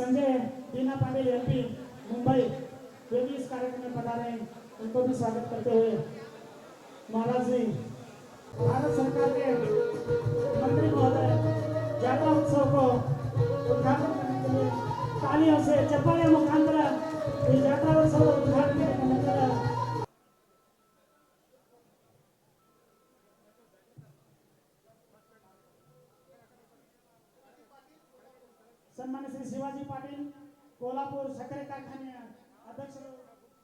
संजय बीना Pandey M MP Mumbai, वे भी इस कार्यक्रम में पधारे हैं, उनको भी स्वागत करते हुए। महाराज जी, भारत सरकार के मंत्री महोदय यात्रा उत्सव को उद्घाटन करने के लिए तालियों से चप्पा मुखांतर यात्रा उत्सव उद्घाटन करने के लिए ಶಿವಾಜಿ ಪಾಟೀಲ್, ಕೋಲಾಪುರ ಸಕ್ಕರೆ ಕಾರ್ಖಾನೆಯ ಅಧ್ಯಕ್ಷರು,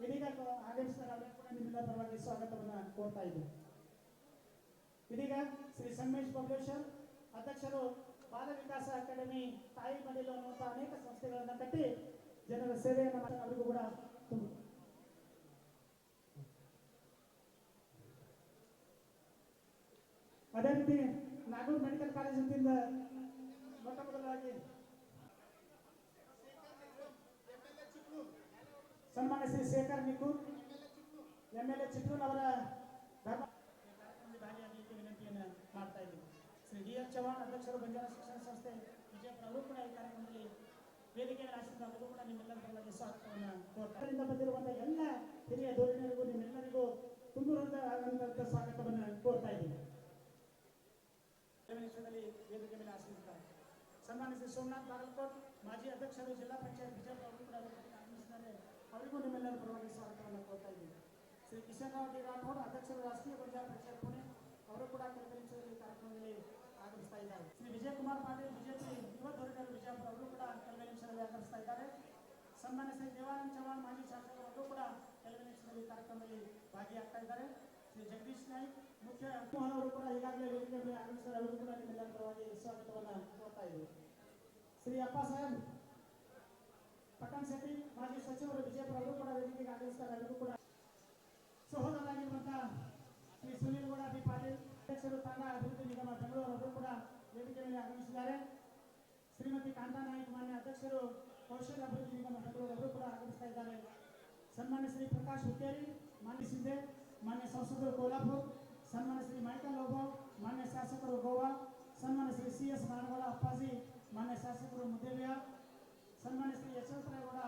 ಇದೀಗ ಆಗಮಿಸಿದ್ದಾರೆ. ಅವರಿಗೆ ಕೂಡ ನಿಮ್ಮೆಲ್ಲರ ಪರವಾಗಿ ಸ್ವಾಗತವನ್ನು ಕೋರ್ತಾ ಇದ್ದೇನೆ. ಇದೀಗ ಶ್ರೀ ಸಂಗಮೇಶ್ ಪಬ್ಲಿಷರ್, ಅಧ್ಯಕ್ಷರು ಬಾಲ ವಿಕಾಸ ಅಕಾಡೆಮಿ, ತಾಯಿ ಮಡಿಲು ಅನ್ನುವಂಥ ಅನೇಕ ಸಂಸ್ಥೆಗಳನ್ನು ಕಟ್ಟಿ ಜನರ ಸೇವೆಯನ್ನು ಮಾಡಿ ಅವರಿಗೂ ಕೂಡ ತುಂಬ- ಅದೇ ರೀತಿ ನಾಗೂರ್ ಮೆಡಿಕಲ್ ಕಾಲೇಜಿನಿಂದ ಮೊಟ್ಟ ಮೊದಲಾಗಿ ಸನ್ಮಾನ್ಯ Shri Shekhar Nikur M L A Chitrur ಅವರ ಧರ್ಮ ಭಾಗಿಯಾಗಲಿಕ್ಕೆ ವಿನಂತಿಯನ್ನು ಮಾಡ್ತಾ ಇದ್ದೀವಿ ಶ್ರೀ ಡಿ ಎಲ್ ಚವಾಣ್ ಅಧ್ಯಕ್ಷರು ಬಂಜಾರ ಶಿಕ್ಷಣ ಸಂಸ್ಥೆ ವಿಜಯಪುರ ಅವರು ಕೂಡ ಈ ಕಾರ್ಯಕ್ರಮದಲ್ಲಿ ವೇದಿಕೆಯ ಅವರು ಕೂಡ ನಿಮ್ಮೆಲ್ಲರ ಪರವಾಗಿ ಸ್ವಾಗತವನ್ನು ಕೋರ್ತಾರೆ ಬಂದಿರುವಂತಹ ಎಲ್ಲ ಹಿರಿಯ ಧೋರಣೆಗಳಿಗೂ ನಿಮ್ಮೆಲ್ಲರಿಗೂ ತುಂಬಿರುವಂತಹ ಸ್ವಾಗತವನ್ನು ಕೋರ್ತಾ ಇದ್ದೀವಿ ವೇದಿಕೆ ಮೇಲೆ ಆಶೀರ್ವದಿಸಿದ್ದಾರೆ ಸನ್ಮಾನ್ಯ ಶ್ರೀ ಸೋಮನಾಥ್ ಬಾಗಲಕೋಟ್, ಮಾಜಿ ಅಧ್ಯಕ್ಷರು ಜಿಲ್ಲಾ ಪಂಚಾಯತ್ ಬಿಜೆಪಿ ಅವರು ಕೂಡ ಆಗಮಿಸಿದ್ದಾರೆ. ಅವರಿಗೂ ನಿಮ್ಮೆಲ್ಲರ ಪರವಾಗಿ ಸ್ವಾಗತವನ್ನು ಕೋರ್ತಾ ಇದ್ದೀವಿ ಶ್ರೀ ಕಿಶನ್ ರಾವ್ ಡಿ ರಾಠೋಡ್ ಅಧ್ಯಕ್ಷರು ರಾಷ್ಟ್ರೀಯ ಪಂಚಾಯತ್ ಪಂಚಾಯತ್ ಪುಣೆ ಅವರು ಕೂಡ ಕೆಲವು ನಿಮಿಷದಲ್ಲಿ ಕಾರ್ಯಕ್ರಮದಲ್ಲಿ ಆಗಮಿಸ್ತಾ ಇದ್ದಾರೆ ಶ್ರೀ ವಿಜಯಕುಮಾರ್ ಪಾಟೀಲ್ ಬಿಜೆಪಿ ಯುವ ಧೋರಣೆಗಳು ವಿಜಯಪುರ ಅವರು ಕೂಡ ಕೆಲವು ನಿಮಿಷದಲ್ಲಿ ಆಗಮಿಸ್ತಾ ಇದ್ದಾರೆ ಸನ್ಮಾನ್ಯ ಶ್ರೀ ದೇವಾನಂದ್ ಚವ್ಹಾಣ್ ಮಾಜಿ ಶಾಸಕರು ಅವರು ಕೂಡ ಕೆಲವು ನಿಮಿಷದಲ್ಲಿ ಕಾರ್ಯಕ್ರಮದಲ್ಲಿ ಭಾಗಿಯಾಗ್ತಾ ಇದ್ದಾರೆ ಶ್ರೀ ಜಗದೀಶ್ ನಾಯ್ಕ್ ಮುಖ್ಯ ಮೋಹನ್ ಅವರು ಕೂಡ ಈಗಾಗಲೇ ವೇದಿಕೆ ಮೇಲೆ ಆಗಮಿಸಿದ್ದಾರೆ ಅವರು ಕೂಡ ನಿಮ್ಮೆಲ್ಲರ ಪರವಾಗಿ ಸ್ವಾಗತವನ್ನು ಕೋರ್ತಾ ಇದ್ದೀವಿ ಶ್ರೀ ಅಪ್ಪ ಸಾಹೇಬ್ ಪಟ್ಟಣ್ ಮಾಜಿ ಸಚಿವರು ವಿಜಯಪುರ ಅವರು ಕೂಡ ವೇದಿಕೆಗೆ ಆಗಮಿಸ್ತಾರೆ ಅವರಿಗೂ ಕೂಡ ಸಹೋದರರಾಗಿರುವಂತಹ ಶ್ರೀ ಸುನೀಲ್ ಗೌಡ ಬಿ ಪಾಟೀಲ್ ಅಧ್ಯಕ್ಷರು ತಂಡ ಅಭಿವೃದ್ಧಿ ನಿಗಮ ಬೆಂಗಳೂರು ಅವರು ಕೂಡ ವೇದಿಕೆ ಮೇಲೆ ಆಗಮಿಸಿದ್ದಾರೆ. ಶ್ರೀಮತಿ ಕಾಂತಾ ನಾಯ್ಕ ಮಾನ್ಯ ಅಧ್ಯಕ್ಷರು, ಕೌಶಲ್ಯ ಅಭಿವೃದ್ಧಿ ನಿಗಮ ಬೆಂಗಳೂರು ಅವರು ಕೂಡ ಆಗಮಿಸ್ತಾ ಇದ್ದಾರೆ. ಸನ್ಮಾನ್ಯ ಶ್ರೀ ಪ್ರಕಾಶ್ ಹುಕ್ಕೇರಿ, ಮಾನ್ಯ ಸಿಂಧೆ, ಮಾನ್ಯ ಸಂಸದರು ಕೋಲ್ಹಾಪುರ್ ಸನ್ಮಾನ್ಯ ಶ್ರೀ ಮೈಕಲ್ ಲೋಬೋ, ಮಾನ್ಯ ಶಾಸಕರು ಗೋವಾ, ಸನ್ಮಾನ್ಯ ಶ್ರೀ ಸಿ ಎಸ್ ನಾಡಗೌಡ ಅಪ್ಪಾಜಿ, ಮಾನ್ಯ ಶಾಸಕರು ಮುದ್ದೇಬಿಯ సన్మాన్య శ్రీ యశ్వంతరావు కూడా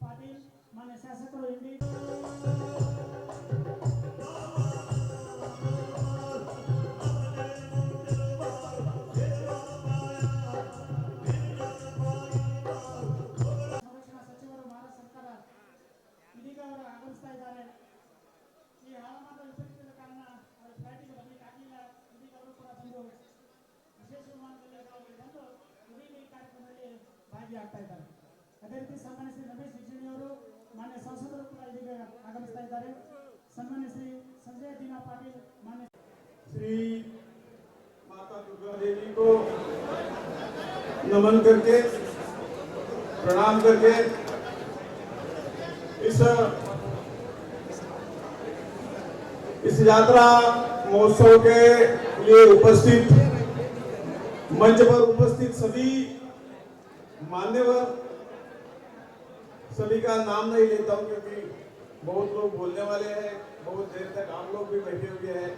పాటిల్ మన శాసకుడు ఇండి नमन करके, प्रणाम करके, इस इस यात्रा महोत्सव के लिए उपस्थित, मंच पर उपस्थित सभी मान्यवर, सभी का नाम नहीं लेता हूँ क्योंकि बहुत लोग बोलने वाले हैं, बहुत देर तक आप लोग भी बैठे हुए हैं।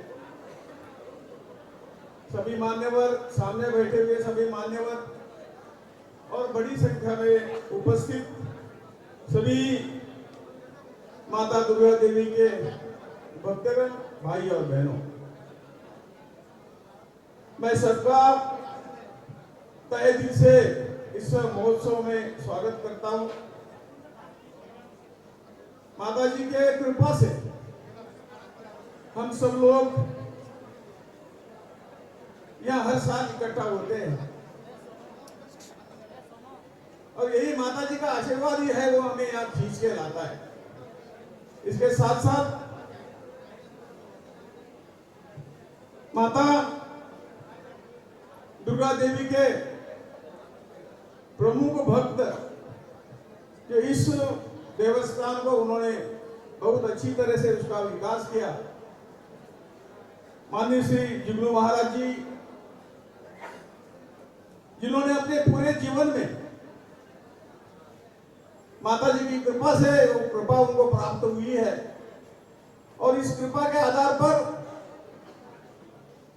सभी मान्यवर सामने बैठे हुए सभी मान्यवर और बड़ी संख्या में उपस्थित सभी माता दुर्गा देवी के भक्तगण, भाई और बहनों। मैं सबका तय दिल से इस महोत्सव में स्वागत करता हूँ। माता जी के कृपा से हम सब लोग यहाँ हर साल इकट्ठा होते हैं। और यही माता जी का आशीर्वाद ही है, वो हमें यहाँ खींच के लाता है। इसके साथ साथ माता दुर्गा देवी के प्रमुख भक्त जो इस देवस्थान को उन्होंने बहुत अच्छी तरह से उसका विकास किया। माननीय श्री जुगनू महाराज जी, जिन्होंने अपने पूरे जीवन में माता जी की कृपा से वो कृपा उनको प्राप्त हुई है। और इस कृपा के आधार पर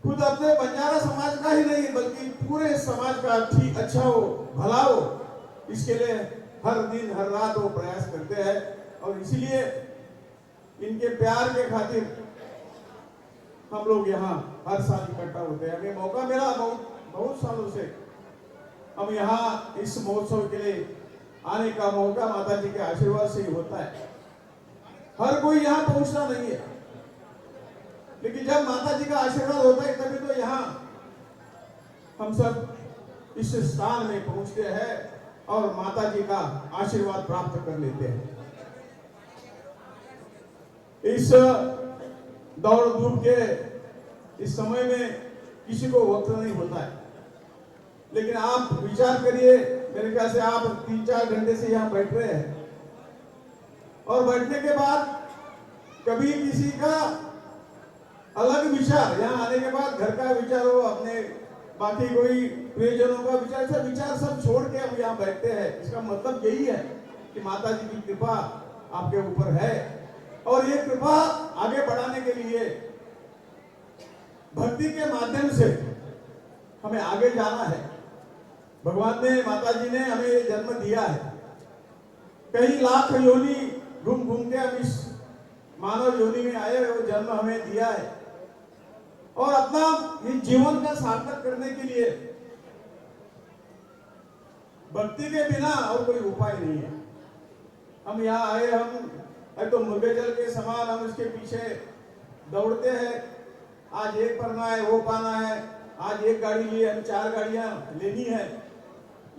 खुद अपने बंजारा समाज का ही नहीं, बल्कि पूरे समाज का ठीक अच्छा हो, भला हो, इसके लिए हर दिन, हर रात वो प्रयास करते हैं। और इसीलिए इनके प्यार के खातिर हम लोग यहाँ हर साल इकट्ठा होते हैं। हमें मौका मिला बहुत बहुत सालों से। हम यहाँ इस महोत्सव के लिए आने का मौका माता जी के आशीर्वाद से ही होता है। हर कोई यहाँ पहुँचना नहीं है। लेकिन जब माता जी का आशीर्वाद होता है, तभी तो यहाँ हम सब इस स्थान में पहुँचते हैं और माता जी का आशीर्वाद प्राप्त कर लेते हैं। इस दौड़ धूप के इस समय में किसी को वक्त नहीं होता है। लेकिन आप विचार करिए मेरे ख्याल से आप तीन चार घंटे से यहाँ बैठ रहे हैं। और बैठने के बाद कभी किसी का अलग विचार, यहाँ आने के बाद घर का विचार हो, अपने बाकी कोई प्रियजनों का विचार सब विचार सब छोड़ के हम यहाँ बैठते हैं। इसका मतलब यही है कि माता जी की कृपा आपके ऊपर है। और ये कृपा आगे बढ़ाने के लिए भक्ति के माध्यम से हमें आगे जाना है। भगवान ने माता जी ने हमें ये जन्म दिया है। कई लाख योनि घूम घूम के हम इस मानव योनि में आए, वो जन्म हमें दिया है। और अपना इस जीवन का सार्थक करने के लिए भक्ति के बिना और कोई उपाय नहीं है। हम यहाँ आए, हम तो मुर्गे जल के समान हम इसके पीछे दौड़ते हैं। आज एक पढ़ना है, वो पाना है। आज एक गाड़ी लिए, हम चार गाड़ियाँ लेनी है।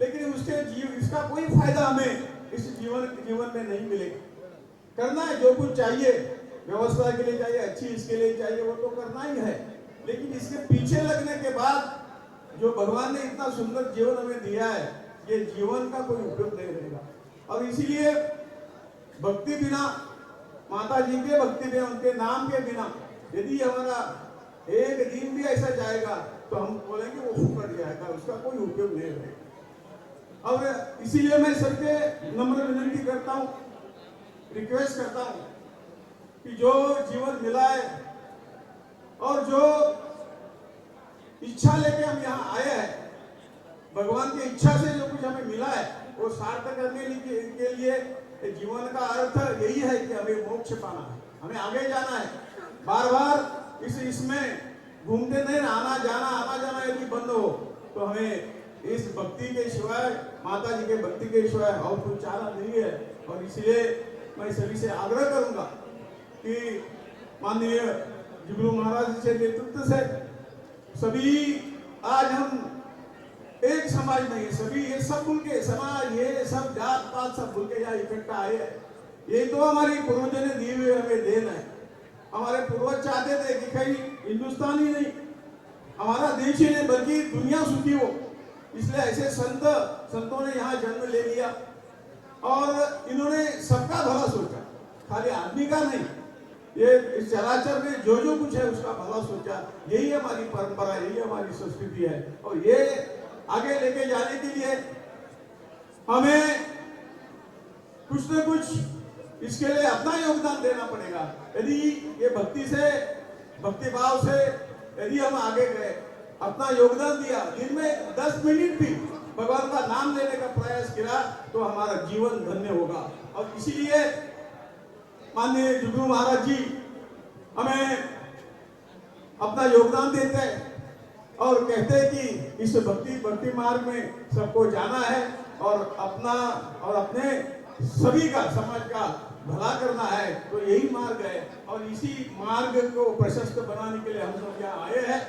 लेकिन उसके जीव, इसका कोई फ़ायदा हमें इस जीवन जीवन में नहीं मिलेगा। करना है, जो कुछ चाहिए, व्यवस्था के लिए चाहिए, अच्छी इसके लिए चाहिए, वो तो करना ही है। लेकिन इसके पीछे लगने के बाद जो भगवान ने इतना सुंदर जीवन हमें दिया है, ये जीवन का कोई उपयोग नहीं रहेगा। और इसीलिए भक्ति बिना माता जी के भक्ति बिना, उनके नाम के बिना, यदि हमारा एक दिन भी ऐसा जाएगा तो हम बोलेंगे, वो फुकट जाएगा उसका कोई उपयोग नहीं रहेगा। और इसीलिए मैं सबके नम्र विनती करता हूँ रिक्वेस्ट करता हूँ कि जो जीवन मिला है और जो इच्छा लेके हम यहाँ आए हैं, भगवान की इच्छा से जो कुछ हमें मिला है, वो सार्थक करने के लिए जीवन का अर्थ यही है कि हमें मोक्ष पाना है, हमें आगे जाना है। बार बार इस, इसमें घूमते नहीं आना जाना आना जाना यदि बंद हो तो हमें इस भक्ति के सिवाय माता जी के भक्ति के सिवाय और कुछ चारा नहीं है। और इसलिए मैं सभी से आग्रह करूँगा कि माननीय जुगलू महाराज जी के नेतृत्व से सभी, आज हम एक समाज नहीं, सभी ये सब भूल के समाज, ये सब जात पात सब भूल के यहाँ इकट्ठा आए हैं। ये तो हमारी पूर्वजों ने दी हुई हमें देन है। हमारे पूर्वज चाहते थे कि कहीं हिंदुस्तान ही नहीं। हमारा देश ही नहीं, बल्कि दुनिया सुखी हो। इसलिए ऐसे संत, संतों ने यहाँ जन्म ले लिया। और इन्होंने सबका भला सोचा। खाली आदमी का नहीं। ये इस चराचर में जो जो कुछ है, उसका भला सोचा। यही हमारी परंपरा, यही हमारी संस्कृति है। और ये आगे लेके जाने के लिए हमें कुछ न कुछ इसके लिए अपना योगदान देना पड़ेगा। यदि ये भक्ति से, भक्ति भाव से यदि हम आगे गए अपना योगदान दिया। दिन में दस मिनट भी भगवान का नाम लेने का प्रयास किया तो हमारा जीवन धन्य होगा। और इसीलिए माननीय जुगनू महाराज जी हमें अपना योगदान देते हैं और कहते हैं कि इस भक्ति भक्ति मार्ग में सबको जाना है और अपना, और अपने सभी का, समाज का भला करना है तो यही मार्ग है। और इसी मार्ग को प्रशस्त बनाने के लिए हम लोग यहाँ आए हैं।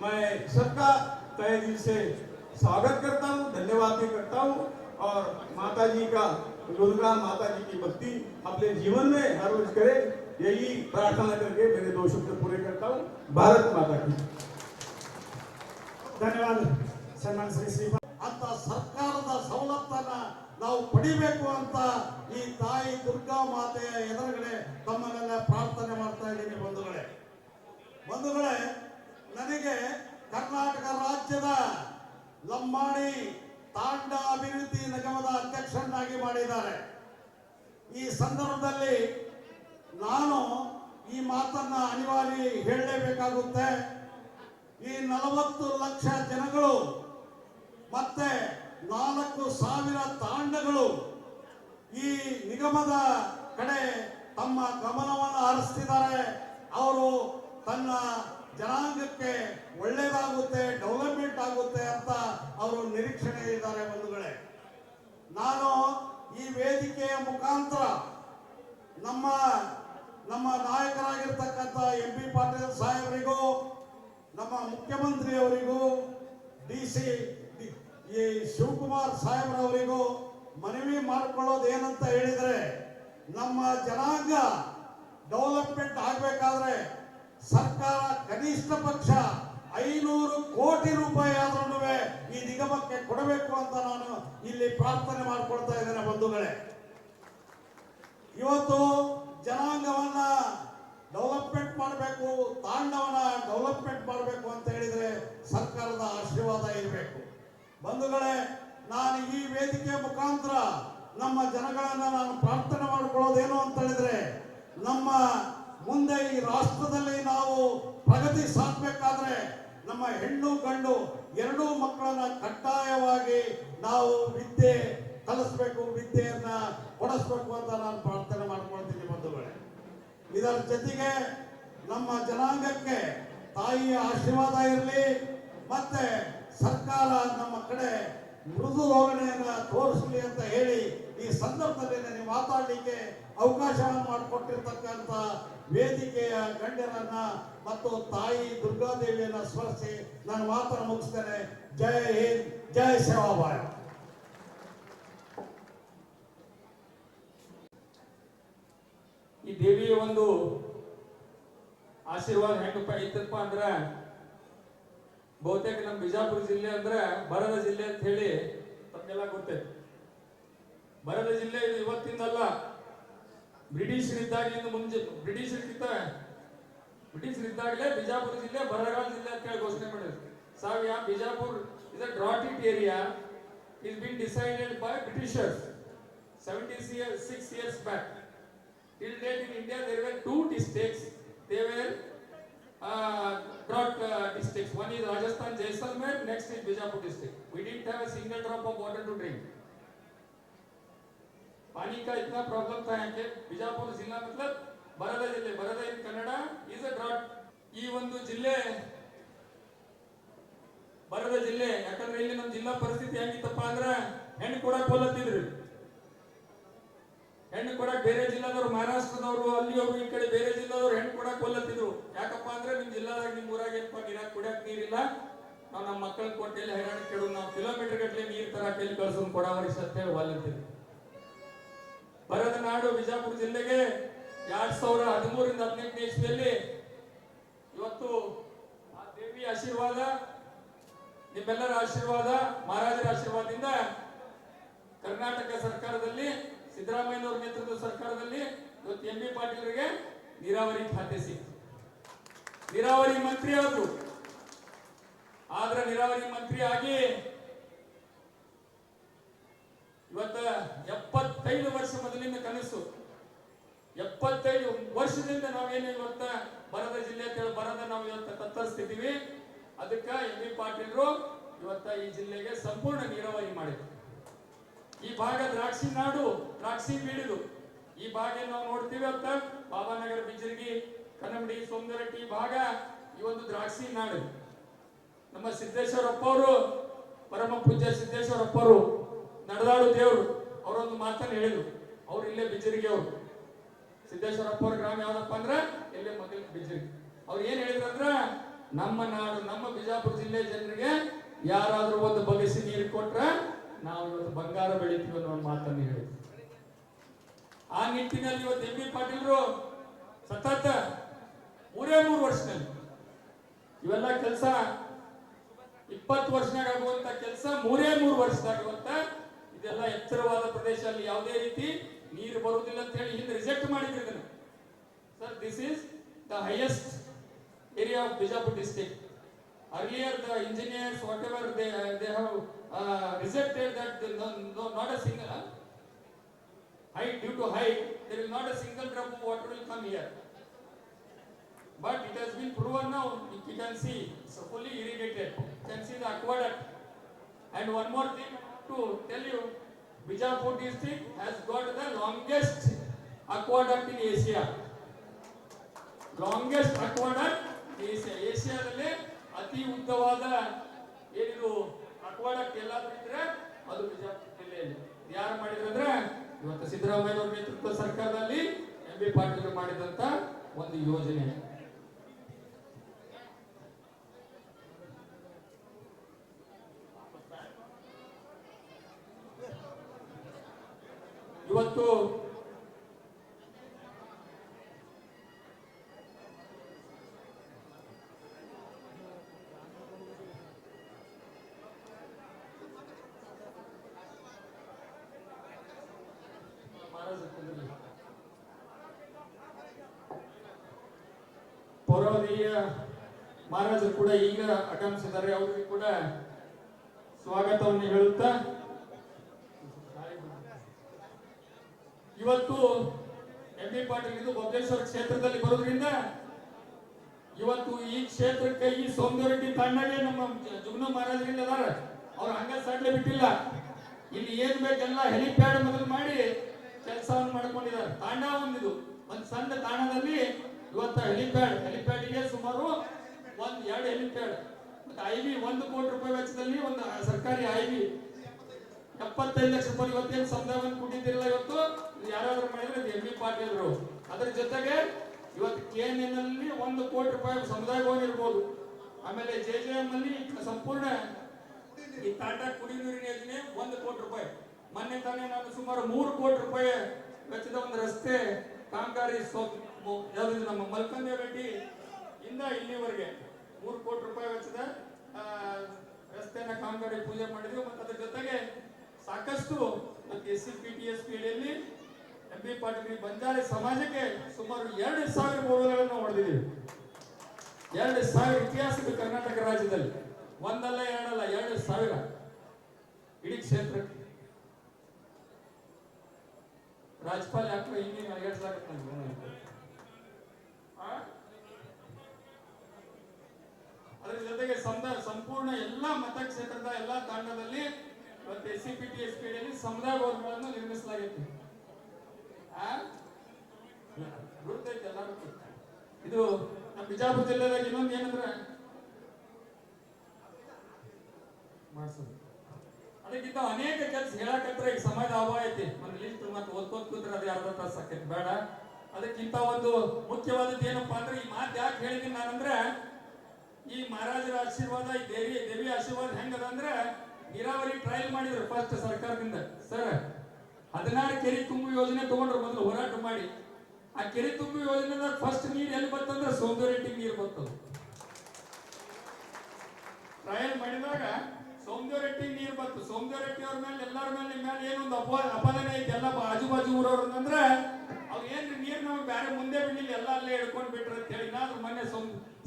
मैं सबका तय दिल से स्वागत करता हूँ धन्यवाद भी करता हूँ और माता जी का रोजगार माता जी की भक्ति अपने जीवन में हर रोज करे यही प्रार्थना करके मेरे दो शब्द पूरे करता हूँ भारत माता की ಧನ್ಯವಾದ ಸನ್ಮಾನ ಶ್ರೀ ಶ್ರೀ ಅಂತ ಸರ್ಕಾರದ ಸವಲತ್ತನ್ನ ನಾವು ಪಡಿಬೇಕು ಅಂತ ಈ ತಾಯಿ ದುರ್ಗಾ ಮಾತೆಯ ಎದುರುಗಡೆ ತಮ್ಮನ್ನೆಲ್ಲ ಪ್ರಾರ್ಥನೆ ಮಾಡ್ತಾ ಇದ್ದೀನಿ ಬಂಧುಗಳೇ ಬಂಧುಗಳೇ ನನಗೆ ಕರ್ನಾಟಕ ರಾಜ್ಯದ ಲಂಬಾಣಿ ತಾಂಡ ಅಭಿವೃದ್ಧಿ ನಿಗಮದ ಅಧ್ಯಕ್ಷರನ್ನಾಗಿ ಮಾಡಿದ್ದಾರೆ. ಈ ಸಂದರ್ಭದಲ್ಲಿ ನಾನು ಈ ಮಾತನ್ನ ಅನಿವಾರ್ಯ ಹೇಳಲೇಬೇಕಾಗುತ್ತೆ. ಈ ನಲವತ್ತು ಲಕ್ಷ ಜನಗಳು ಮತ್ತೆ ನಾಲ್ಕು ಸಾವಿರ ತಾಂಡಗಳು ಈ ನಿಗಮದ ಕಡೆ ತಮ್ಮ ಗಮನವನ್ನು ಹರಿಸ್ತಿದ್ದಾರೆ. ಅವರು ತನ್ನ ಜನಾಂಗಕ್ಕೆ ಒಳ್ಳೇದಾಗುತ್ತೆ ಡೆವಲಪ್ಮೆಂಟ್ ಆಗುತ್ತೆ ಅಂತ ಅವರು ನಿರೀಕ್ಷಣೆ ಇದ್ದಾರೆ ಬಂಧುಗಳೇ. ನಾನು ಈ ವೇದಿಕೆಯ ಮುಖಾಂತರ ನಮ್ಮ ನಮ್ಮ ನಾಯಕರಾಗಿರ್ತಕ್ಕಂಥ ಎಂ ಪಿ ಪಾಟೀಲ್ ಸಾಹೇಬರಿಗೂ, ನಮ್ಮ ಮುಖ್ಯಮಂತ್ರಿಯವರಿಗೂ, ಡಿ ಸಿ ಈ ಶಿವಕುಮಾರ್ ಸಾಹೇಬ್ರವರಿಗೂ ಮನವಿ ಮಾಡಿಕೊಳ್ಳೋದು ಏನಂತ ಹೇಳಿದರೆ, ನಮ್ಮ ಜನಾಂಗ ಡೆವಲಪ್ಮೆಂಟ್ ಆಗಬೇಕಾದ್ರೆ ಸರ್ಕಾರ ಕನಿಷ್ಠ ಪಕ್ಷ ಐನೂರು ಕೋಟಿ ರೂಪಾಯಿ ಆದ್ರೂ ಈ ನಿಗಮಕ್ಕೆ ಕೊಡಬೇಕು ಅಂತ ನಾನು ಇಲ್ಲಿ ಪ್ರಾರ್ಥನೆ ಮಾಡಿಕೊಳ್ತಾ ಇದ್ದೇನೆ ಬಂಧುಗಳೇ. ಇವತ್ತು ಜನಾಂಗವನ್ನ ಡೆವಲಪ್ಮೆಂಟ್ ಮಾಡಬೇಕು, ತಾಂಡವನ ಡೆವಲಪ್ಮೆಂಟ್ ಮಾಡಬೇಕು ಅಂತ ಹೇಳಿದ್ರೆ ಸರ್ಕಾರದ ಆಶೀರ್ವಾದ ಇರಬೇಕು. ಬಂಧುಗಳೇ, ನಾನು ಈ ವೇದಿಕೆ ಮುಖಾಂತರ ನಮ್ಮ ಜನಗಳನ್ನ ನಾನು ಪ್ರಾರ್ಥನೆ ಮಾಡಿಕೊಳ್ಳೋದೇನು ಅಂತ ಹೇಳಿದ್ರೆ ನಮ್ಮ ಮುಂದೆ ಈ ರಾಷ್ಟ್ರದಲ್ಲಿ ನಾವು ಪ್ರಗತಿ ಸಾಧಬೇಕಾದ್ರೆ ನಮ್ಮ ಹೆಣ್ಣು ಗಂಡು ಎರಡೂ ಮಕ್ಕಳನ್ನ ಕಡ್ಡಾಯವಾಗಿ ನಾವು ವಿದ್ಯೆ ಕಲಿಸ್ಬೇಕು, ವಿದ್ಯೆಯನ್ನ ಕೊಡಿಸ್ಬೇಕು ಅಂತ ನಾನು ಪ್ರಾರ್ಥನೆ ಮಾಡ್ಕೊಳ್ತೀನಿ ಬಂಧುಗಳೇ. ಇದರ ಜೊತೆಗೆ ನಮ್ಮ ಜನಾಂಗಕ್ಕೆ ತಾಯಿಯ ಆಶೀರ್ವಾದ ಇರಲಿ, ಮತ್ತೆ ಸರ್ಕಾರ ನಮ್ಮ ಕಡೆ ಮೃದು ತೋರಿಸಲಿ ಅಂತ ಹೇಳಿ ಈ ಸಂದರ್ಭದಲ್ಲಿ ನನಗೆ ಮಾತಾಡಲಿಕ್ಕೆ ಅವಕಾಶವನ್ನು ಮಾಡಿಕೊಟ್ಟಿರ್ತಕ್ಕಂಥ ವೇದಿಕೆಯ ಗಣ್ಯರನ್ನ ಮತ್ತು ತಾಯಿ ದುರ್ಗಾದೇವಿಯನ್ನ ಸ್ಮರಿಸಿ ನಾನು ಮಾತ್ರ ಮುಗಿಸ್ತೇನೆ. ಜಯ ಹಿಂದ್ ಜಯ ಸೇವಾಬಾಯ ಈ ದೇವಿಯ ಒಂದು ಆಶೀರ್ವಾದ ಹೆಂಗಪ್ಪ ಐತಪ್ಪ ಅಂದ್ರ ಬಹುತೇಕ ನಮ್ಮ ಬಿಜಾಪುರ ಜಿಲ್ಲೆ ಅಂದ್ರ ಬರದ ಜಿಲ್ಲೆ ಅಂತ ಹೇಳಿ ತಮಗೆಲ್ಲ ಗೊತ್ತೈತಿ. ಬರದ ಜಿಲ್ಲೆ ಇವತ್ತಿಂದಲ್ಲ ಬ್ರಿಟಿಷರಿದ್ದಾಗಲಿಂದ ಮುಂಚೆ ಬ್ರಿಟಿಷರಿಗಿಂತ ಬ್ರಿಟಿಷರಿದ್ದಾಗಲೇ ಬಿಜಾಪುರ ಜಿಲ್ಲೆ ಬರಗಾಲ ಜಿಲ್ಲೆ ಅಂತ ಹೇಳಿ ಘೋಷಣೆ ಮಾಡಿದ್ರು so ya Bijapur is a drought it area is been decided by Britishers seventy six years back Till date in India, there were two districts. They were uh, drought uh, districts. One is Rajasthan, Jaisalmer. Next is Bijapur district. We didn't have a single drop of water to drink. पानी का इतना problem था यहाँ के ಬಿಜಾಪುರ ಜಿಲ್ಲಾ मतलब ಬರದ ಜಿಲ್ಲೆ ಬರದ in Kannada is a drought ಈ ಒಂದು ಜಿಲ್ಲೆ ಬರದ ಜಿಲ್ಲೆ ಯಾಕಂದ್ರೆ ಇಲ್ಲಿ ನಮ್ಮ ಜಿಲ್ಲಾ ಪರಿಸ್ಥಿತಿ ಹೆಂಗಿತ್ತಪ್ಪ ಅಂದ್ರ ಹೆಣ್ಣು ಕೊಡಕ್ ಹೋಲತ್ತಿದ್ರು ಹೆಣ್ಣು ಕೊಡಕ್ ಬೇರೆ ಜಿಲ್ಲಾದವ್ರು ಮಹಾರಾಷ್ಟ್ರದವರು ಅಲ್ಲಿ ಹೋಗಿ ಈ ಕಡೆ ಬೇರೆ ಜಿಲ್ಲಾದವ್ರು ಹೆಣ್ಣು ಕೊಡಕ್ ಹೋಲತ್ತಿದ್ರು ಯಾಕಪ್ಪ ಅಂದ್ರೆ ನಿಮ್ ಜಿಲ್ಲಾದಾಗ ನಿಮ್ ಊರಾಗ ಏನಪ್ಪ ನೀರಾಗ ಕುಡಿಯಕ್ ನೀರಿಲ್ಲ ನಾವು ನಮ್ಮ ಮಕ್ಕಳನ್ನ ಕೊಟ್ಟೆಲ್ಲಿ ಹೈರಾಣ ಕೆಡು ನಾವು ಕಿಲೋಮೀಟರ್ ಗಟ್ಟಲೆ ನೀರ್ ತರಕ್ ಎಲ್ಲಿ ಕಳ್ಸೋನ್ ಕೊಡವರಿ ಸತ್ಯ ವಾಲಂತೀವಿ ಬರದ ನಾಡು ಬಿಜಾಪುರ ಜಿಲ್ಲೆಗೆ ಎರಡ್ ಸಾವಿರದ ಹದಿಮೂರಿಂದ ಹದಿನೆಂಟನೇ ಇಸ್ವಿಯಲ್ಲಿ ಇವತ್ತು ಆ ದೇವಿಯ ಆಶೀರ್ವಾದ, ನಿಮ್ಮೆಲ್ಲರ ಆಶೀರ್ವಾದ, ಮಹಾರಾಜರ ಆಶೀರ್ವಾದದಿಂದ ಕರ್ನಾಟಕ ಸರ್ಕಾರದಲ್ಲಿ, ಸಿದ್ದರಾಮಯ್ಯನವರ ನೇತೃತ್ವದ ಸರ್ಕಾರದಲ್ಲಿ ಇವತ್ತು ಎಂ ಬಿ ಪಾಟೀಲ್ರಿಗೆ ನೀರಾವರಿ ಖಾತೆ ಸಿಕ್ತು. ನೀರಾವರಿ ಮಂತ್ರಿ ಅವರು ಆದ್ರೆ ನೀರಾವರಿ ಮಂತ್ರಿ ಆಗಿ ಇವತ್ತ ಎಪ್ಪತ್ತೈದು ವರ್ಷ ಮೊದಲಿನ ಕನಸು. ಎಪ್ಪತ್ತೈದು ವರ್ಷದಿಂದ ನಾವೇನು ಇವತ್ತ ಬರದ ಜಿಲ್ಲೆ ಅಂತ ಹೇಳಿ ಬರದ ನಾವು ಇವತ್ತ ತತ್ತರಿಸ್ತಿದ್ದೀವಿ. ಅದಕ್ಕ ಎಂ ಬಿ ಪಾಟೀಲ್ರು ಇವತ್ತ ಈ ಜಿಲ್ಲೆಗೆ ಸಂಪೂರ್ಣ ನೀರಾವರಿ ಮಾಡಿದ್ರು. ಈ ಭಾಗ ದ್ರಾಕ್ಷಿ ನಾಡು, ದ್ರಾಕ್ಷಿ ಬೀಳಿದು ಈ ಭಾಗ ನಾವು ನೋಡ್ತೀವಿ ಅಂತ? ಬಾಬಾನಗರ, ಬಿಜರ್ಗಿ, ಕನ್ನಂಬಡಿ, ಸೋಮದರಟ್ಟಿ ಭಾಗ ಈ ಒಂದು ದ್ರಾಕ್ಷಿ ನಾಡು. ನಮ್ಮ ಸಿದ್ದೇಶ್ವರಪ್ಪ ಅವರು ಪರಮ ಪೂಜ್ಯ ಸಿದ್ದೇಶ್ವರಪ್ಪ ಅವರು ನಡೆದಾಡು ದೇವರು. ಅವರೊಂದು ಮಾತನ್ನು ಹೇಳಿದ್ರು. ಅವ್ರು ಇಲ್ಲೇ ಬಿಜರಿಗೆ ಅವರು. ಸಿದ್ದೇಶ್ವರಪ್ಪ ಅವ್ರ ಗ್ರಾಮ ಯಾವ್ದಪ್ಪ ಅಂದ್ರೆ ಇಲ್ಲೇ ಮೊದಲು ಬಿಜರ್ಗಿ ಅವ್ರು ಏನ್ ಹೇಳಿದ್ರು ಅಂದ್ರ, ನಮ್ಮ ನಾಡು, ನಮ್ಮ ಬಿಜಾಪುರ ಜಿಲ್ಲೆ ಜನರಿಗೆ ಯಾರಾದ್ರೂ ಒಂದು ಬಗೆಸಿ ನೀರು ಕೊಟ್ರ ನಾವು ಇವತ್ತು ಬಂಗಾರ ಬೆಳಿತೀವಿ ಅನ್ನೋ ಒಂದು ಮಾತನ್ನು ಹೇಳಿದ್ರು. ಆ ನಿಟ್ಟಿನಲ್ಲಿ ಇವತ್ತು ಎಂ ಬಿ ಪಾಟೀಲ್ರು ಸತತ ಮೂರೇ ಮೂರು ವರ್ಷದಲ್ಲಿ ಇವೆಲ್ಲ ಕೆಲಸ ಇಪ್ಪತ್ತು ವರ್ಷನಾಗ ಆಗುವಂತ ಕೆಲಸ ಮೂರೇ ಮೂರು ವರ್ಷದಾಗ ಇವತ್ತ ಇದೆಲ್ಲ ಎತ್ತರವಾದ ಪ್ರದೇಶ ಅಲ್ಲಿ ಯಾವುದೇ ರೀತಿ ನೀರು ಬರುವುದಿಲ್ಲ ಅಂತ ಹೇಳಿ ಹಿಂದೆ ರಿಜೆಕ್ಟ್ ಮಾಡಿದ್ರು ಇದನ್ನ sir this is the highest area of Bijapur district earlier the engineers whatever they they have uh, rejected that the, no, no, not a single uh, height due to height there is not a single drop of water will come here but it has been proven now, you can see, it's fully irrigated. You can see the aqueduct. And one more thing to tell you, Bijapur district has got the longest aqueduct in Asia. Longest aqueduct Asia ಏಷ್ಯಾದಲ್ಲೇ ಅತಿ ಉದ್ದವಾದ ಏನಿದು ಅಕ್ವಾಡಕ್ಟ್ ಎಲ್ಲಾದ್ರೂ ಇದ್ರೆ ಅದು ಬಿಜಾಪುರ ಜಿಲ್ಲೆಯಲ್ಲಿ. ಯಾರು ಮಾಡಿದ್ರಂದ್ರೆ ಇವತ್ತು ಸಿದ್ದರಾಮಯ್ಯ ನೇತೃತ್ವ ಸರ್ಕಾರದಲ್ಲಿ ಎಂ ಬಿ ಪಾಟೀಲ್ ಮಾಡಿದಂತ ಒಂದು ಯೋಜನೆ. ಇವತ್ತು ಪೌರವದೀಯ ಮಹಾರಾಜರು ಕೂಡ ಈಗ ಆಗಮಿಸಿದ್ದಾರೆ ಅವರಿಗೆ ಕೂಡ ಸ್ವಾಗತವನ್ನು ಹೇಳುತ್ತಾ ಇವತ್ತು ಎಂ ಬಿ ಪಾಟೀಲ್ ಇದು ಬೊಬ್ಬೇಶ್ವರ ಕ್ಷೇತ್ರದಲ್ಲಿ ಬರೋದ್ರಿಂದ ಇವತ್ತು ಈ ಕ್ಷೇತ್ರಕ್ಕೆ ಈ ಸೌಂದರ್ಯ ತಣ್ಣಗೆ ನಮ್ಮ ಜುಗ್ನ ಮಹಾರಾಜರಿಂದ ಅದಾರ. ಅವ್ರು ಹಂಗ ಸಡ್ಲೆ ಬಿಟ್ಟಿಲ್ಲ. ಇಲ್ಲಿ ಏನ್ ಬೇಕೆಲ್ಲ ಹೆಲಿಪ್ಯಾಡ್ ಮೊದಲು ಮಾಡಿ ಕೆಲಸವನ್ನು ಮಾಡ್ಕೊಂಡಿದ್ದಾರೆ. ತಾಂಡ ಒಂದಿದು ಒಂದು ಸಣ್ಣ ತಾಣದಲ್ಲಿ ಇವತ್ತ ಹೆಲಿಪ್ಯಾಡ್. ಹೆಲಿಪ್ಯಾಡ್ಗೆ ಸುಮಾರು ಒಂದ್ ಎರಡು ಹೆಲಿಪ್ಯಾಡ್. ಮತ್ತೆ ಐ ಒಂದು ಕೋಟಿ ರೂಪಾಯಿ ವೆಚ್ಚದಲ್ಲಿ ಒಂದು ಸರ್ಕಾರಿ ಐ ಬಿ ಎಪ್ಪತ್ತೈದು ಲಕ್ಷ ರೂಪಾಯಿ ಇವತ್ತೇನು ಸಂದರ್ಭ ಕೊಟ್ಟಿದ್ದಿರಲ್ಲ ಇವತ್ತು? ಯಾರಾದ್ರೂ ಮಾಡಿದ್ರೆ ಎಂ ಬಿ ಪಾಟೀಲ್ರು. ಅದ್ರ ಜೊತೆಗೆ ಇವತ್ತು ಕೆ ಎನ್ ಎನ್ ಅಲ್ಲಿ ಒಂದು ಕೋಟಿ ರೂಪಾಯಿ ಸಮುದಾಯ ಭವನ ಇರ್ಬೋದು. ಆಮೇಲೆ ಜೆ ಜೆ ಎಂ ಅಲ್ಲಿ ಸಂಪೂರ್ಣ ಈ ಟಾಟಾ ಕುಡಿಯುವ ಯೋಜನೆ ಒಂದು ಕೋಟಿ ರೂಪಾಯಿ. ಮೊನ್ನೆ ತಾನೇ ನಾನು ಸುಮಾರು ಮೂರು ಕೋಟಿ ರೂಪಾಯಿ ವೆಚ್ಚದ ಒಂದು ರಸ್ತೆ ಕಾಮಗಾರಿ ಯಾವ್ದು ನಮ್ಮ ಮಲ್ಕಂದೆ ರೆಡ್ಡಿ ಇಂದ ಇಲ್ಲಿವರೆಗೆ ಮೂರು ಕೋಟಿ ರೂಪಾಯಿ ವೆಚ್ಚದ ರಸ್ತೆಯನ್ನ ಕಾಮಗಾರಿ ಪೂಜೆ ಮಾಡಿದ್ವಿ. ಮತ್ತು ಅದ್ರ ಜೊತೆಗೆ ಸಾಕಷ್ಟು S C P T S P B Patil Banjari ಸಮಾಜಕ್ಕೆ ಸುಮಾರು ಎರಡು ಸಾವಿರ ಬೋರ್ಗಳನ್ನು ಹೊಡೆದಿದ್ದೀವಿ. ಎರಡು ಸಾವಿರ ಇತಿಹಾಸದ ಕರ್ನಾಟಕ ರಾಜ್ಯದಲ್ಲಿ. ಒಂದಲ್ಲ ಎರಡಲ್ಲ, ಎರಡು ಸಾವಿರ. ಇಡೀ ಕ್ಷೇತ್ರ. ರಾಜ್ಪಾಲ್ ಯಾಕೆ ಹಿಂಗೆ ಎರಡ್ಸಾಕತ್ತ ಅದರ ಜೊತೆಗೆ ಸಮುದಾಯ ಸಂಪೂರ್ಣ ಎಲ್ಲಾ ಮತಕ್ಷೇತ್ರದ ಎಲ್ಲಾ ತಾಂಡದಲ್ಲಿ ಮತ್ತೆ S C P T S P ಸಮುದಾಯ ಭವನಗಳನ್ನು ನಿರ್ಮಿಸಲಾಗಿತ್ತು. ಆ? ಎಲ್ಲರೂ ಇದು ನಮ್ಮ ಬಿಜಾಪುರ ಜಿಲ್ಲೆದಾಗ ಇನ್ನೊಂದು ಏನಂದ್ರೆ ಮಾಡಿಸೋದು. ಅದಕ್ಕಿಂತ ಅನೇಕ ಕೆಲಸ ಹೇಳಕತ್ರ ಈಗ ಸಮಾಜ ಅಭಾವ ಐತಿ. ಒಂದು ಲಿಸ್ಟ್ ಮತ್ತೆ ಓದ್ಕೋತ್ ಕೂತ್ರೆ ಅದು ಅರ್ಧ ತಾಸು ಆಕೈತಿ ಬೇಡ. ಅದಕ್ಕಿಂತ ಒಂದು ಮುಖ್ಯವಾದದ್ದು ಏನಪ್ಪಾ ಅಂದ್ರೆ ಈ ಮಾತು ಯಾಕೆ ಹೇಳಿದೀನಿ ನಾನಂದ್ರೆ ಈ ಮಹಾರಾಜರ ಆಶೀರ್ವಾದ, ಈ ದೇವಿ ದೇವಿ ಆಶೀರ್ವಾದ ಹೆಂಗದ ಅಂದ್ರೆ ನೀರಾವರಿ ಟ್ರಯಲ್ ಮಾಡಿದ್ರು ಫಸ್ಟ್ ಸರ್ಕಾರದಿಂದ. ಸರ್ ಹದಿನಾರು ಕೆರೆ ತುಂಬು ಯೋಜನೆ ತಗೊಂಡ್ರು ಮೊದಲು ಹೋರಾಟ ಮಾಡಿ. ಆ ಕೆರೆ ತುಂಬು ಯೋಜನೆದಾಗ ಫಸ್ಟ್ ನೀರು ಎಲ್ಲಿ ಬರ್ತಂದ್ರೆ ಸೌಂದರ್ಯಟಿಗೆ ನೀರು ಬಂತು ಟ್ರಯಲ್ ಮಾಡಿದಾಗ ಸೌಂದರ್ಯಟ್ಟಿ ನೀರು ಬಂತು ಸೌಂದರ್ಯಟ್ಟಿ ಅವ್ರ ಮೇಲೆ, ಎಲ್ಲರ ಮೇಲೆ ಮೇಲೆ ಏನೊಂದು ಅಪ, ಅಪಾದನೆ ಐತೆ. ಎಲ್ಲ ಆಜು ಬಾಜು ಊರವ್ರು ಅಂದ್ರೆ ಅವ್ರು ಏನ್ರಿ ನೀರು ನಾವು ಬೇರೆ ಮುಂದೆ ಬಿಡ್ಲಿಲ್ಲ, ಎಲ್ಲ ಅಲ್ಲೇ ಹಿಡ್ಕೊಂಡು ಬಿಟ್ರಿ ಅಂತ ಹೇಳಿ. ನಾನು ಮೊನ್ನೆ ಸೌ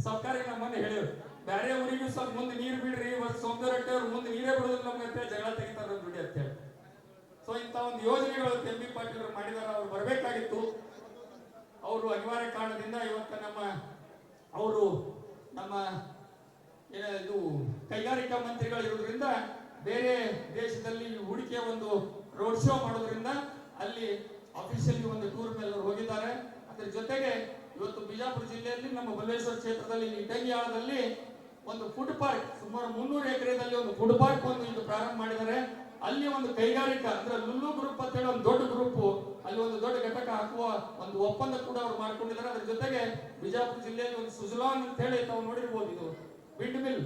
ಸರ್ಕಾರಿಗೆ ನಮ್ಮ ಮೊನ್ನೆ ಹೇಳಿದ್ರು. ಬೇರೆ ಊರಿಗೂ ಸ್ವಲ್ಪ ಮುಂದೆ ನೀರು ಬಿಡ್ರಿ ಇವತ್ತು ಸೌಂದರ್ಯಟ್ಟಿ ಅವ್ರು ಮುಂದೆ ನೀರೇ ಬಿಡೋದಿಲ್ಲ ನಮ್ಗೆ ಅಂತ ಜಗಳ ತೆಗಿತಾರ ಬಿಡಿ ಅಂತ ಹೇಳಿ. ಸೊ ಇಂಥ ಒಂದು ಯೋಜನೆಗಳು ಎಂ ಬಿ ಪಾಟೀಲ್ ಅವರು ಮಾಡಿದಾರೆ, ಅವರು ಬರಬೇಕಾಗಿತ್ತು. ಅವರು ಅನಿವಾರ್ಯ ಕಾರಣದಿಂದ ಇವತ್ತು ನಮ್ಮ ಅವರು ನಮ್ಮ ಇದು ಕೈಗಾರಿಕಾ ಮಂತ್ರಿಗಳಿರೋದ್ರಿಂದ ಬೇರೆ ದೇಶದಲ್ಲಿ ಹೂಡಿಕೆ ಒಂದು ರೋಡ್ ಶೋ ಮಾಡೋದ್ರಿಂದ ಅಲ್ಲಿ ಅಫಿಷಿಯಲಿ ಒಂದು ಟೂರ್ ಮೇಲೆ ಹೋಗಿದ್ದಾರೆ. ಅದ್ರ ಜೊತೆಗೆ ಇವತ್ತು ಬಿಜಾಪುರ ಜಿಲ್ಲೆಯಲ್ಲಿ ನಮ್ಮ ಬಲ್ಲೇಶ್ವರ ಕ್ಷೇತ್ರದಲ್ಲಿ ಇಟಂಗಿಯಾಳದಲ್ಲಿ ಒಂದು ಫುಡ್ ಪಾರ್ಕ್ ಸುಮಾರು ಮುನ್ನೂರು ಎಕರೆದಲ್ಲಿ ಒಂದು ಫುಡ್ ಪಾರ್ಕ್ ಒಂದು ಇದು ಪ್ರಾರಂಭ ಮಾಡಿದ್ದಾರೆ. ಅಲ್ಲಿ ಒಂದು ಕೈಗಾರಿಕಾ ಅಂದ್ರೆ ಲುಲ್ಲು ಗ್ರೂಪ್ ಅಂತ ಹೇಳಿ ಒಂದು ದೊಡ್ಡ ಗ್ರೂಪ್. ಅಲ್ಲಿ ಒಂದು ದೊಡ್ಡ ಘಟಕ ಹಾಕುವ ಒಂದು ಒಪ್ಪಂದ ಕೂಡ ಅವ್ರು ಮಾಡ್ಕೊಂಡಿದ್ದಾರೆ. ಅದ್ರ ಜೊತೆಗೆ ಬಿಜಾಪುರ ಜಿಲ್ಲೆಯಲ್ಲಿ ಒಂದು ಸುಜಲಾನ್ ಅಂತ ಹೇಳಿ ತಾವು ನೋಡಿರ್ಬೋದು ಇದು. ವಿಂಡ್ ಮಿಲ್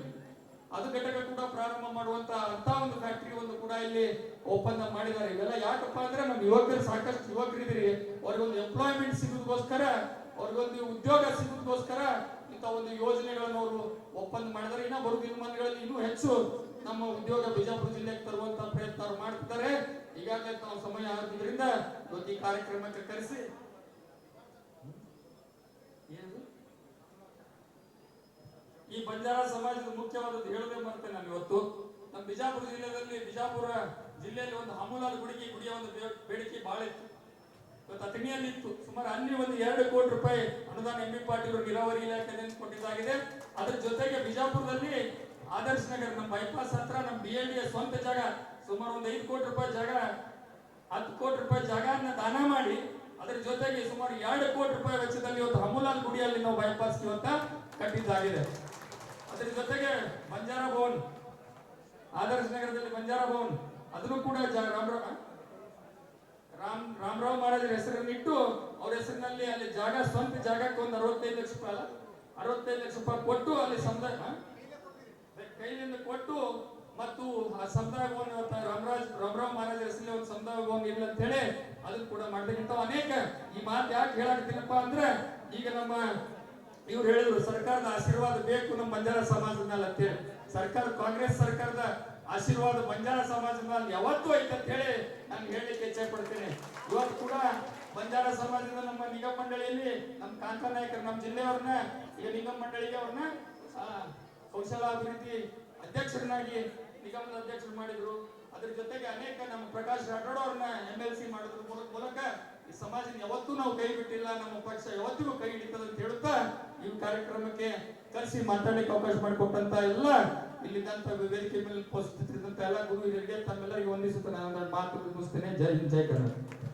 ಅದು ಘಟಕ ಕೂಡ ಪ್ರಾರಂಭ ಮಾಡುವಂತ ಅಂತ ಒಂದು ಫ್ಯಾಕ್ಟರಿ ಒಂದು ಕೂಡ ಇಲ್ಲಿ ಒಪ್ಪಂದ ಮಾಡಿದ್ದಾರೆ. ಇವೆಲ್ಲ ಯಾಕಪ್ಪ ಅಂದ್ರೆ ನಮ್ಮ ಯುವಕರು ಸಾಕಷ್ಟು ಯುವಕರಿದ್ದೀರಿ. ಅವ್ರಿಗೊಂದು ಎಂಪ್ಲಾಯ್ಮೆಂಟ್ ಸಿಗೋದಕ್ಕೋಸ್ಕರ, ಅವ್ರಿಗೊಂದು ಉದ್ಯೋಗ ಸಿಗೋದಕ್ಕೋಸ್ಕರ ಇಂಥ ಒಂದು ಯೋಜನೆಗಳನ್ನು ಅವರು ಒಪ್ಪಂದ ಮಾಡಿದ್ದಾರೆ. ಇನ್ನೂ ಬರುವ ದಿನಮಾನಗಳಲ್ಲಿ ಇನ್ನೂ ಹೆಚ್ಚು ನಮ್ಮ ಉದ್ಯೋಗ ಬಿಜಾಪುರ ಜಿಲ್ಲೆಗೆ ತರುವಂತ ಪ್ರಯತ್ನ ಮಾಡ್ತಿದ್ದಾರೆ. ಈಗಾಗಲೇ ತಾವು ಸಮಯ ಆಗಿದ್ರಿಂದ ಇವತ್ತು ಈ ಕಾರ್ಯಕ್ರಮಕ್ಕೆ ಕರೆಸಿ? ಈ ಬಂಜಾರ ಸಮಾಜದ ಮುಖ್ಯವಾದದ್ದು ಹೇಳದೆ ಬರ್ತೇನೆ ನಾನು ಇವತ್ತು. ನಮ್ಮ ಬಿಜಾಪುರ ಜಿಲ್ಲೆಯಲ್ಲಿ ಬಿಜಾಪುರ ಜಿಲ್ಲೆಯಲ್ಲಿ ಒಂದು ಹಮೂಲಾಲ್ ಗುಡಿಗೆ ಗುಡಿಯ ಒಂದು ಬೇಡಿಕೆ ಬಹಳ ಇತ್ತು. ಇವತ್ತು ಅತಣಿಯಲ್ಲಿ ಇತ್ತು ಸುಮಾರು ಅಲ್ಲಿ ಒಂದು ಎರಡು ಕೋಟಿ ರೂಪಾಯಿ ಅನುದಾನ ಎಂ ಬಿ ಪಾಟೀಲ್ ನೀರಾವರಿ ಇಲಾಖೆ ಕೊಟ್ಟಿದ್ದಾಗಿದೆ. ಅದರ ಜೊತೆಗೆ ಬಿಜಾಪುರದಲ್ಲಿ ಆದರ್ಶ ನಗರ ನಮ್ಮ ಬೈಪಾಸ್ ಹತ್ರ ನಮ್ಮ ಬಿ ಎಲ್ ಡಿ ಸ್ವಂತ ಜಾಗ, ಸುಮಾರು ಒಂದು ಐದು ಕೋಟಿ ರೂಪಾಯಿ ಜಾಗ, ಹತ್ತು ಕೋಟಿ ರೂಪಾಯಿ ಜಾಗನ ದಾನ ಮಾಡಿ, ಅದ್ರ ಜೊತೆಗೆ ಸುಮಾರು ಎರಡು ಕೋಟಿ ರೂಪಾಯಿ ವೆಚ್ಚದಲ್ಲಿ ಇವತ್ತು ಹಮುಲಾಲ್ ಗುಡಿಯಲ್ಲಿ ನಾವು ಬೈಪಾಸ್ ಇವತ್ತ ಕಟ್ಟಿದ್ದಾಗಿದೆ ಅದ್ರ ಜೊತೆಗೆ ಬಂಜಾರ ಭವನ್, ಆದರ್ಶ ನಗರದಲ್ಲಿ ಬಂಜಾರ ಭವನ್ ಅದನ್ನು ಕೂಡ ರಾಮರಾವ್ ರಾಮ್, ರಾಮರಾವ್ ಮಹಾರಾಜರ ಹೆಸರನ್ನು ಇಟ್ಟು, ಅವ್ರ ಹೆಸರಿನಲ್ಲಿ ಅಲ್ಲಿ ಜಾಗ, ಸ್ವಂತ ಜಾಗಕ್ಕೆ ಒಂದು ಅರವತ್ತೈದು ಲಕ್ಷ ರೂಪಾಯಿ ಅಲ್ಲ, ಅರವತ್ತೈದು ಲಕ್ಷ ರೂಪಾಯಿ ಕೊಟ್ಟು ಅಲ್ಲಿ ಹ? ಕೈಲಿಂದ ಕೊಟ್ಟು ಮತ್ತು ಆ ಸಮುದಾಯ ಭವನ ಇವತ್ತ ರಾಮರಾಜ್, ರಾಮರಾವ್ ಮಹಾರಾಜ್ ಹೆಸರಲ್ಲಿ ಒಂದು ಸಮುದಾಯ ಭವನ ಇಲ್ಲ ಅಂತ ಹೇಳಿ ಅದನ್ನ ಕೂಡ ಮಾಡ್ಬೇಕಂತ ಅನೇಕ ಈ ಮಾತು ಯಾಕೆ ಹೇಳಾಕತ್ತೀನಪ್ಪ ಅಂದ್ರೆ ಈಗ ನಮ್ಮ ಇವ್ರು ಹೇಳಿದ್ರು, ಸರ್ಕಾರದ ಆಶೀರ್ವಾದ ಬೇಕು ನಮ್ಮ ಬಂಜಾರ ಸಮಾಜದ ಮೇಲೆ ಅಂತೇಳಿ ಸರ್ಕಾರ, ಕಾಂಗ್ರೆಸ್ ಸರ್ಕಾರದ ಆಶೀರ್ವಾದ ಬಂಜಾರ ಸಮಾಜದ ಮೇಲೆ ಯಾವತ್ತೂ ಐತೆ ಅಂತ ಹೇಳಿ ನಾನು ಹೇಳಲಿಕ್ಕೆ ಇಚ್ಛೆ ಪಡ್ತೇನೆ. ಇವತ್ತು ಕೂಡ ಬಂಜಾರ ಸಮಾಜದ ನಮ್ಮ ನಿಗಮ ಮಂಡಳಿಯಲ್ಲಿ ನಮ್ಮ ಕಾಂತ ನಾಯಕರು ನಮ್ಮ ಜಿಲ್ಲೆಯವ್ರನ್ನ, ಈಗ ನಿಗಮ ಮಂಡಳಿಗೆ ಅವ್ರನ್ನ ಕೌಶಲಾಭಿವೃದ್ಧಿ ಅಧ್ಯಕ್ಷರನ್ನಾಗಿ ನಿಗಮದ ಅಧ್ಯಕ್ಷರು ಮಾಡಿದ್ರು. ಅದ್ರ ಜೊತೆಗೆ ಅನೇಕ ನಮ್ಮ ಪ್ರಕಾಶ್ ರಾಠೋಡ್ ಅವ್ರನ್ನ ಎಂ ಎಲ್ ಸಿ ಮಾಡೋದ್ರ. ಮೂಲಕ ಈ ಸಮಾಜ ಯಾವತ್ತೂ ನಾವು ಕೈ ಬಿಟ್ಟಿಲ್ಲ, ನಮ್ಮ ಪಕ್ಷ ಯಾವತ್ತಿಗೂ ಕೈ ಹಿಡಿತದೆ ಅಂತ ಹೇಳುತ್ತಾ ಈ ಕಾರ್ಯಕ್ರಮಕ್ಕೆ ಕರೆಸಿ ಮಾತಾಡಲಿಕ್ಕೆ ಅವಕಾಶ ಮಾಡಿಕೊಟ್ಟಂತ ಎಲ್ಲ ಇಲ್ಲಿದ್ದಂತ ವೇದಿಕೆ ಮೇಲೆ ಉಪಸ್ಥಿತರಿದ್ದಂತ ಎಲ್ಲ ಗುರು ಹಿರಿಯರಿಗೆ ತಮ್ಮೆಲ್ಲರಿಗೆ ವಂದಿಸುತ್ತಾ ನಾನು ಮಾತು ಮುಗಿಸ್ತೇನೆ. ಜೈ ಹಿಂದ್, ಜೈ ಕರ್ನಾಟಕ.